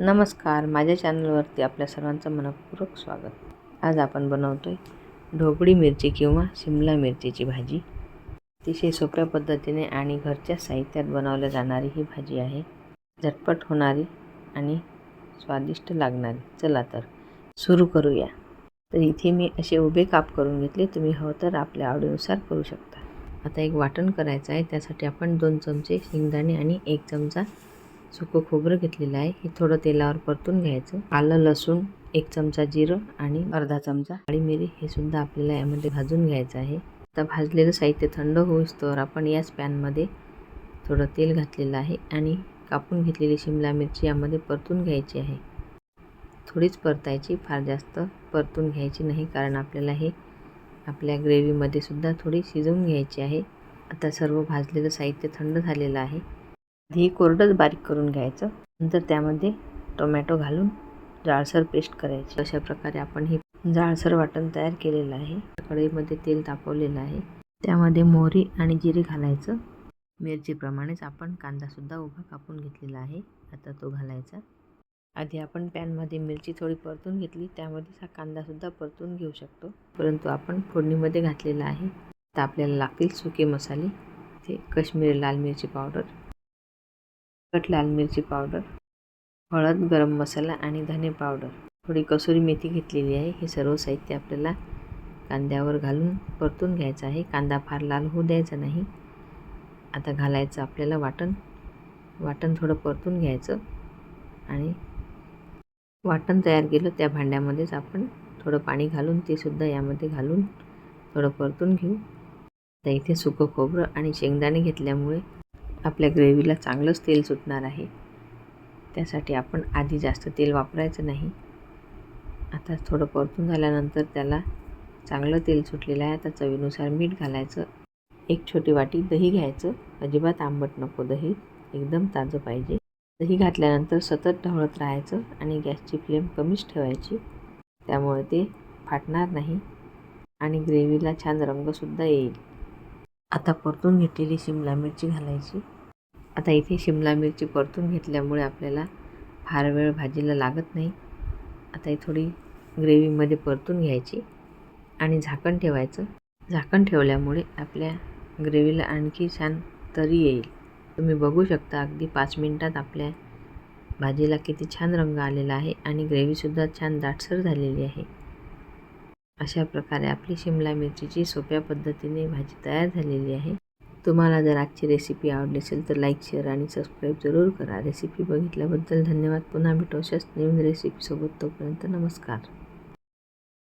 नमस्कार. माझ्या चॅनलवरती आपल्या सर्वांचं मनपूर्वक स्वागत. आज आपण बनवतो आहे ढोबळी मिरची किंवा शिमला मिरचीची भाजी. अतिशय सोप्या पद्धतीने आणि घरच्या साहित्यात बनवल्या जाणारी ही भाजी आहे. झटपट होणारी आणि स्वादिष्ट लागणारी. चला तर सुरू करूया. तर इथे मी असे उभे काप करून घेतले. तुम्ही हवं तर आपल्या आवडीनुसार करू शकता. आता एक वाटण करायचं आहे. त्यासाठी आपण दोन चमचे शेंगदाणे आणि एक चमचा सुकं खोबरं घेतलेलं आहे. हे थोडं तेलावर परतून घ्यायचं. आलं लसूण एक चमचा जिरं आणि अर्धा चमचा काळी मिरी हे सुद्धा आपल्याला यामध्ये भाजून घ्यायचं आहे. आता भाजलेलं साहित्य थंड होईस्तोवर आपण याच पॅनमध्ये थोडं तेल घातलेलं आहे आणि कापून घेतलेली शिमला मिरची यामध्ये परतून घ्यायची आहे. थोडीच परतायची फार जास्त परतून घ्यायची नाही कारण आपल्याला हे आपल्या ग्रेव्हीमध्ये सुद्धा थोडी शिजवून घ्यायची आहे. आता सर्व भाजलेलं साहित्य थंड झालेलं आहे. आधी कोरडंच बारीक करून घ्यायचं. नंतर त्यामध्ये टोमॅटो घालून जाळसर पेस्ट करायची. अशा प्रकारे आपण हे जाळसर वाटण तयार केलेलं आहे. कढईमध्ये तेल तापवलेलं आहे. त्यामध्ये मोहरी आणि जिरे घालायचं. मिरचीप्रमाणेच आपण कांदासुद्धा उभा कापून घेतलेला आहे. आता तो घालायचा. आधी आपण पॅनमध्ये मिरची थोडी परतून घेतली. त्यामध्येच हा कांदासुद्धा परतून घेऊ शकतो. परंतु आपण फोडणीमध्ये घातलेला आहे. आता आपल्याला लागतील सुके मसाले. ते काश्मीरी लाल मिरची पावडर तिखट लाल मिरची पावडर हळद गरम मसाला आणि धने पावडर. थोडी कसुरी मेथी घेतलेली आहे. हे सर्व साहित्य आपल्याला कांद्यावर घालून परतून घ्यायचं आहे. कांदा फार लाल होऊ द्यायचा नाही. आता घालायचं आपल्याला वाटण. वाटण थोडं परतून घ्यायचं आणि वाटण तयार केलं. त्या भांड्यामध्येच आपण थोडं पाणी घालून ते सुद्धा यामध्ये घालून थोडं परतून घेऊ. आता इथे सुकं खोबरं आणि शेंगदाणे घेतल्यामुळे आपल्या ग्रेव्हीला चांगलंच तेल सुटणार आहे. त्यासाठी आपण आधी जास्त तेल वापरायचं नाही. आता थोडं परतून झाल्यानंतर त्याला चांगलं तेल सुटलेलं आहे. आता चवीनुसार मीठ घालायचं. एक छोटी वाटी दही घ्यायचं. अजिबात आंबट नको दही. एकदम ताजं पाहिजे. दही घातल्यानंतर सतत ढवळत राहायचं आणि गॅसची फ्लेम कमीच ठेवायची. त्यामुळे ते फाटणार नाही आणि ग्रेव्हीला छान रंगसुद्धा येईल. आता परतून घेतलेली शिमला मिरची घालायची. आता इथे शिमला मिरची परतून घेतल्यामुळे आपल्याला फार वेळ भाजीला लागत नाही. आता ही थोडी ग्रेव्हीमध्ये परतून घ्यायची आणि झाकण ठेवायचं. झाकण ठेवल्यामुळे आपल्या ग्रेव्हीला आणखी छान तरी येईल. तुम्ही बघू शकता अगदी पाच मिनटात आपल्या भाजीला किती छान रंग आलेला आहे आणि ग्रेव्हीसुद्धा छान दाटसर झालेली आहे. अशा प्रकारे आपली शिमला मिरचीची सोप्या पद्धतीने भाजी तयार झालेली आहे. तुम्हाला जर आजची रेसिपी आवडली असेल तर लाईक शेअर आणि सबस्क्राईब जरूर करा. रेसिपी बघितल्याबद्दल धन्यवाद. पुन्हा भेटू अशाच नवीन रेसिपीसोबत तोपर्यंत नमस्कार.